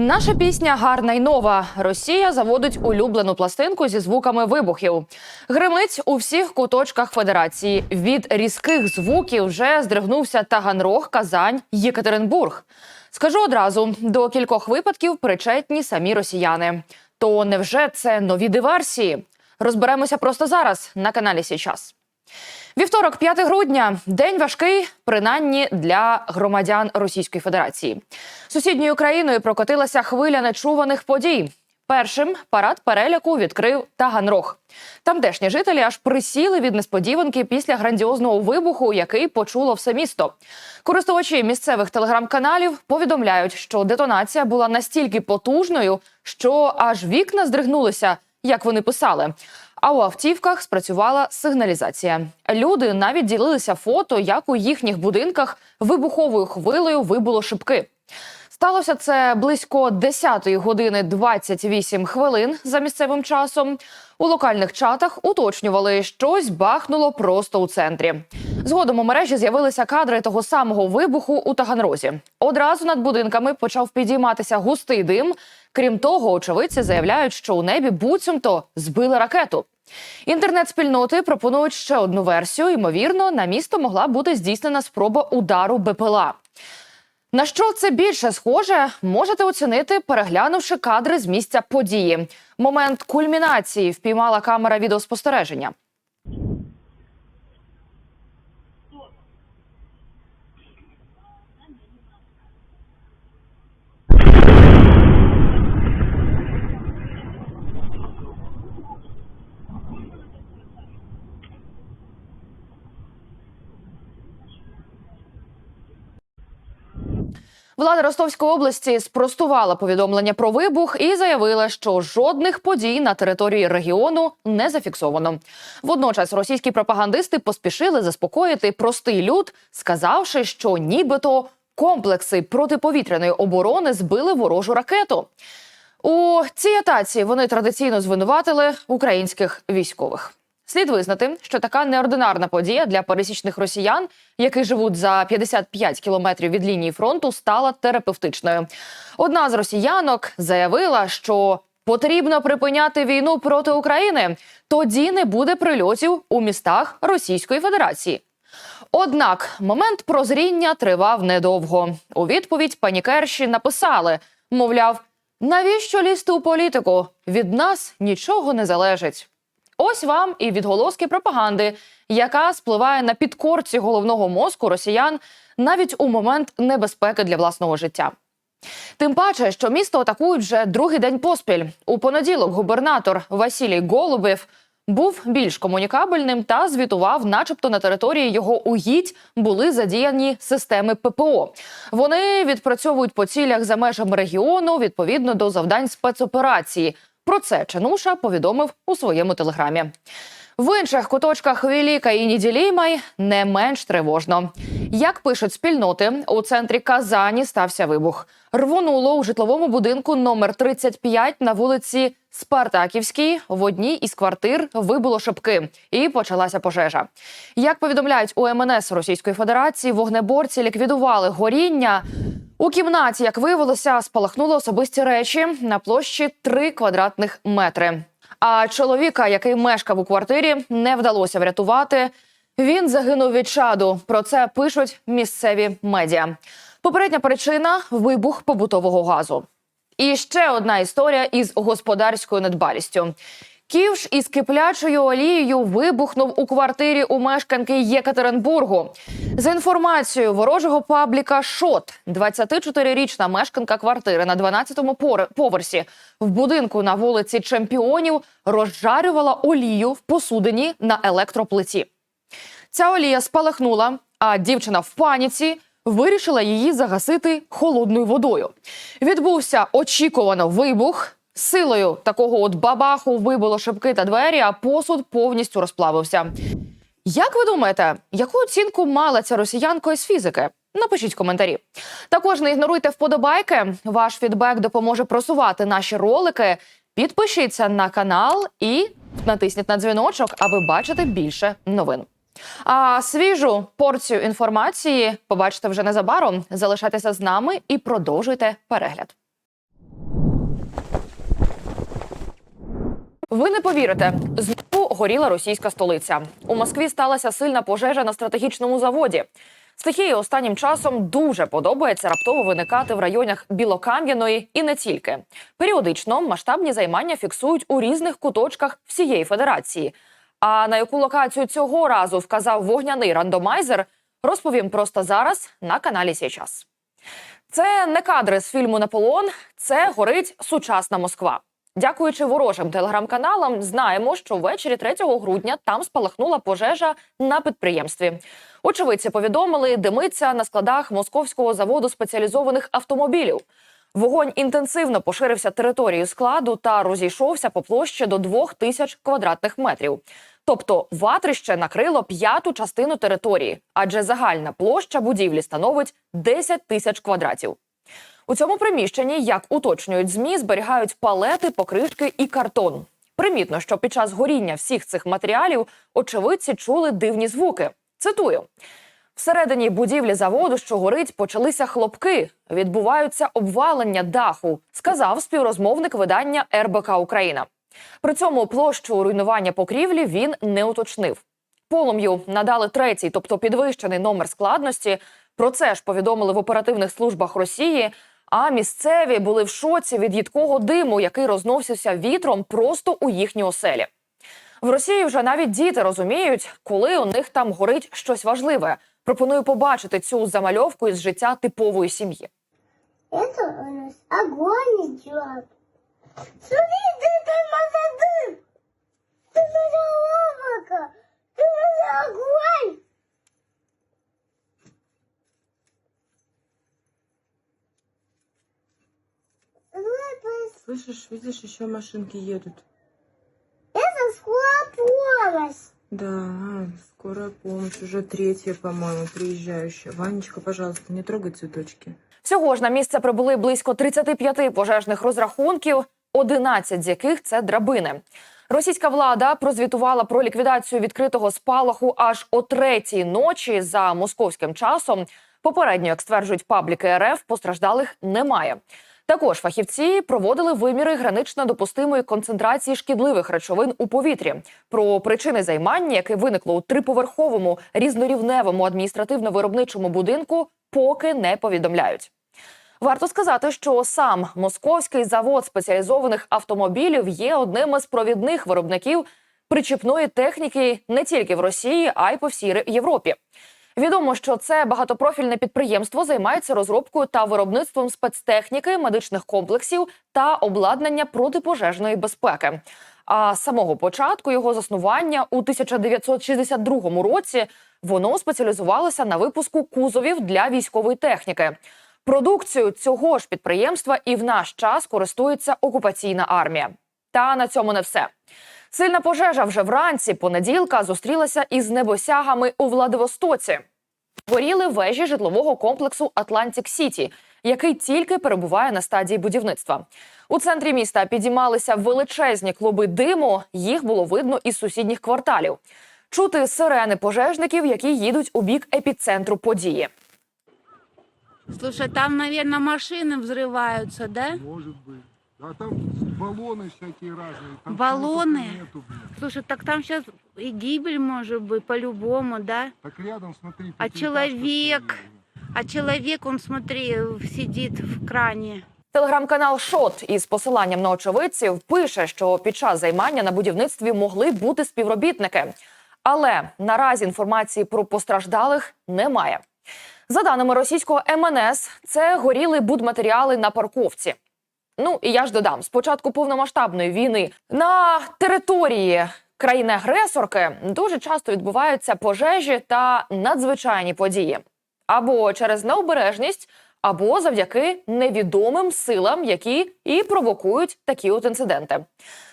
Наша пісня гарна й нова. Росія заводить улюблену пластинку зі звуками вибухів. Гримить у всіх куточках федерації. Від різких звуків вже здригнувся Таганрог, Казань, Єкатеринбург. Скажу одразу: до кількох випадків причетні самі росіяни. То невже це нові диверсії? Розберемося просто зараз на каналі Січас. Вівторок, 5 грудня, день важкий, принаймні для громадян Російської Федерації. Сусідньою країною прокотилася хвиля нечуваних подій. Першим парад переляку відкрив Таганрог. Тамтешні жителі аж присіли від несподіванки після грандіозного вибуху, який почуло все місто. Користувачі місцевих телеграм-каналів повідомляють, що детонація була настільки потужною, що аж вікна здригнулися, як вони писали. А у автівках спрацювала сигналізація. Люди навіть ділилися фото, як у їхніх будинках вибуховою хвилею вибуло шибки. Сталося це близько 10 години 28 хвилин за місцевим часом. У локальних чатах уточнювали, щось бахнуло просто у центрі. Згодом у мережі з'явилися кадри того самого вибуху у Таганрозі. Одразу над будинками почав підійматися густий дим. Крім того, очевидці заявляють, що у небі буцімто збили ракету. Інтернет-спільноти пропонують ще одну версію. Ймовірно, на місто могла бути здійснена спроба удару БПЛА. На що це більше схоже, можете оцінити, переглянувши кадри з місця події. Момент кульмінації впіймала камера відеоспостереження. Влада Ростовської області спростувала повідомлення про вибух і заявила, що жодних подій на території регіону не зафіксовано. Водночас російські пропагандисти поспішили заспокоїти простий люд, сказавши, що нібито комплекси протиповітряної оборони збили ворожу ракету. У цій атаці вони традиційно звинуватили українських військових. Слід визнати, що така неординарна подія для пересічних росіян, які живуть за 55 кілометрів від лінії фронту, стала терапевтичною. Одна з росіянок заявила, що потрібно припиняти війну проти України. Тоді не буде прильотів у містах Російської Федерації. Однак момент прозріння тривав недовго. У відповідь панікерші написали: мовляв, навіщо лізти у політику? Від нас нічого не залежить. Ось вам і відголоски пропаганди, яка спливає на підкорці головного мозку росіян навіть у момент небезпеки для власного життя. Тим паче, що місто атакують вже другий день поспіль. У понеділок губернатор Василій Голубєв був більш комунікабельним та звітував, начебто на території його угідь були задіяні системи ППО. Вони відпрацьовують по цілях за межами регіону відповідно до завдань спецоперації. Про це Чануша повідомив у своєму телеграмі. В інших куточках Веліка і Ніділімай не менш тривожно. Як пишуть спільноти, у центрі Казані стався вибух. Рвонуло у житловому будинку номер 35 на вулиці Спартаківській. В одній із квартир вибуло шибки і почалася пожежа. Як повідомляють у МНС Російської Федерації, вогнеборці ліквідували горіння. У кімнаті, як виявилося, спалахнули особисті речі на площі 3 квадратних метри. А чоловіка, який мешкав у квартирі, не вдалося врятувати. Він загинув від чаду. Про це пишуть місцеві медіа. Попередня причина вибух побутового газу. І ще одна історія із господарською недбалістю. Ківш із киплячою олією вибухнув у квартирі у мешканки Єкатеринбургу. За інформацією ворожого пабліка Шот, 24-річна мешканка квартири на 12-му поверсі в будинку на вулиці Чемпіонів розжарювала олію в посудині на електроплиті. Ця олія спалахнула, а дівчина в паніці вирішила її загасити холодною водою. Відбувся очікувано вибух. Силою такого от бабаху вибило шибки та двері, а посуд повністю розплавився. Як ви думаєте, яку оцінку мала ця росіянка із фізики? Напишіть коментарі. Також не ігноруйте вподобайки. Ваш фідбек допоможе просувати наші ролики. Підпишіться на канал і натисніть на дзвіночок, аби бачити більше новин. А свіжу порцію інформації побачите вже незабаром. Залишайтеся з нами і продовжуйте перегляд. Ви не повірите, знову горіла російська столиця. У Москві сталася сильна пожежа на стратегічному заводі. Стихії останнім часом дуже подобається раптово виникати в районах Білокам'яної і не тільки. Періодично масштабні займання фіксують у різних куточках всієї федерації. А на яку локацію цього разу вказав вогняний рандомайзер, розповім просто зараз на каналі Січас. Це не кадри з фільму Наполеон, це горить сучасна Москва. Дякуючи ворожим телеграм-каналам, знаємо, що ввечері 3 грудня там спалахнула пожежа на підприємстві. Очевидці повідомили, димиться на складах московського заводу спеціалізованих автомобілів. Вогонь інтенсивно поширився територією складу та розійшовся по площі до двох тисяч квадратних метрів. Тобто ватрище накрило п'яту частину території, адже загальна площа будівлі становить 10 тисяч квадратів. У цьому приміщенні, як уточнюють змі, зберігають палети, покришки і картон. Примітно, що під час горіння всіх цих матеріалів очевидці чули дивні звуки. Цитую. Всередині будівлі заводу, що горить, почалися хлопки. Відбуваються обвалення даху, сказав співрозмовник видання РБК Україна. При цьому площу руйнування покрівлі він не уточнив. Полум'ю надали третій, тобто підвищений номер складності. Про це ж повідомили в оперативних службах Росії. А місцеві були в шоці від їдкого диму, який розносився вітром просто у їхній оселі. В Росії вже навіть діти розуміють, коли у них там горить щось важливе. Пропоную побачити цю замальовку із життя типової сім'ї. Это у нас огонь. Смотри, Слышишь, видишь, еще машинки едут. Это скоро помощь. Да, скорая помощь, уже третья, по-моему, приезжающая. Ванечка, пожалуйста, не трогай цветочки. Всього ж на місце прибули близько 35 пожежних розрахунків, 11 з яких це драбини. Російська влада прозвітувала про ліквідацію відкритого спалаху аж о третій ночі за московським часом. Попередньо, як стверджують пабліки РФ, постраждалих немає. Також фахівці проводили виміри гранично допустимої концентрації шкідливих речовин у повітрі. Про причини займання, яке виникло у триповерховому різнорівневому адміністративно-виробничому будинку, поки не повідомляють. Варто сказати, що сам московський завод спеціалізованих автомобілів є одним із провідних виробників причіпної техніки не тільки в Росії, а й по всій Європі. Відомо, що це багатопрофільне підприємство займається розробкою та виробництвом спецтехніки, медичних комплексів та обладнання протипожежної безпеки. А з самого початку його заснування у 1962 році воно спеціалізувалося на випуску кузовів для військової техніки. Продукцією цього ж підприємства і в наш час користується окупаційна армія. Та на цьому не все. Сильна пожежа вже вранці понеділка зустрілася із небосягами у Владивостоці. Горіли вежі житлового комплексу Атлантик Сіті, який тільки перебуває на стадії будівництва. У центрі міста підіймалися величезні клуби диму. Їх було видно із сусідніх кварталів. Чути сирени пожежників, які їдуть у бік епіцентру події. Слушай, там, наверное, машины взрываются, да? Может быть. А там баллоны всякие разные. Там Баллоны? чего только Нету, блин. Слушай, так там сейчас и гибель может быть по-любому, да? Так рядом, смотри, А пятиэтажка человек? стоит, блин. А человек, он, смотри, сидит в кране. Телеграм-канал Шот із посиланням на очевидців пише, що під час займання на будівництві могли бути співробітники. Але наразі інформації про постраждалих немає. За даними російського МНС, це горіли будматеріали на парковці. Ну і я ж додам: з початку повномасштабної війни на території країни-агресорки дуже часто відбуваються пожежі та надзвичайні події або через необережність, або завдяки невідомим силам, які і провокують такі от інциденти.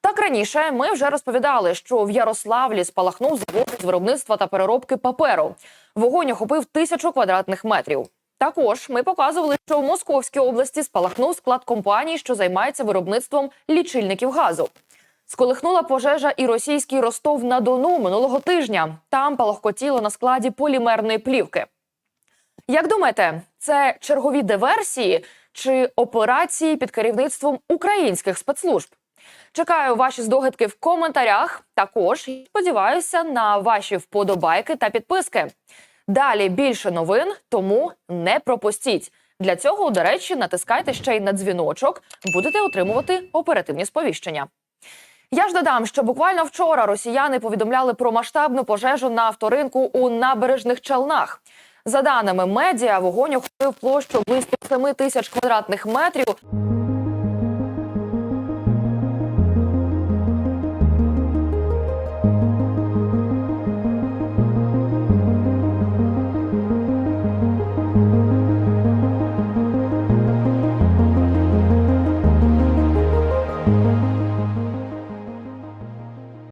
Так раніше ми вже розповідали, що в Ярославлі спалахнув завод з виробництва та переробки паперу. Вогонь охопив тисячу квадратних метрів. Також ми показували, що в Московській області спалахнув склад компанії, що займається виробництвом лічильників газу. Сколихнула пожежа і російський Ростов на Дону минулого тижня. Там палахкотіло на складі полімерної плівки. Як думаєте, це чергові диверсії чи операції під керівництвом українських спецслужб? Чекаю ваші здогадки в коментарях. Також сподіваюся на ваші вподобайки та підписки. Далі більше новин, тому не пропустіть. Для цього, до речі, натискайте ще й на дзвіночок, будете отримувати оперативні сповіщення. Я ж додам, що буквально вчора росіяни повідомляли про масштабну пожежу на авторинку у набережних Челнах. За даними медіа, вогонь охопив площу близько 7 тисяч квадратних метрів.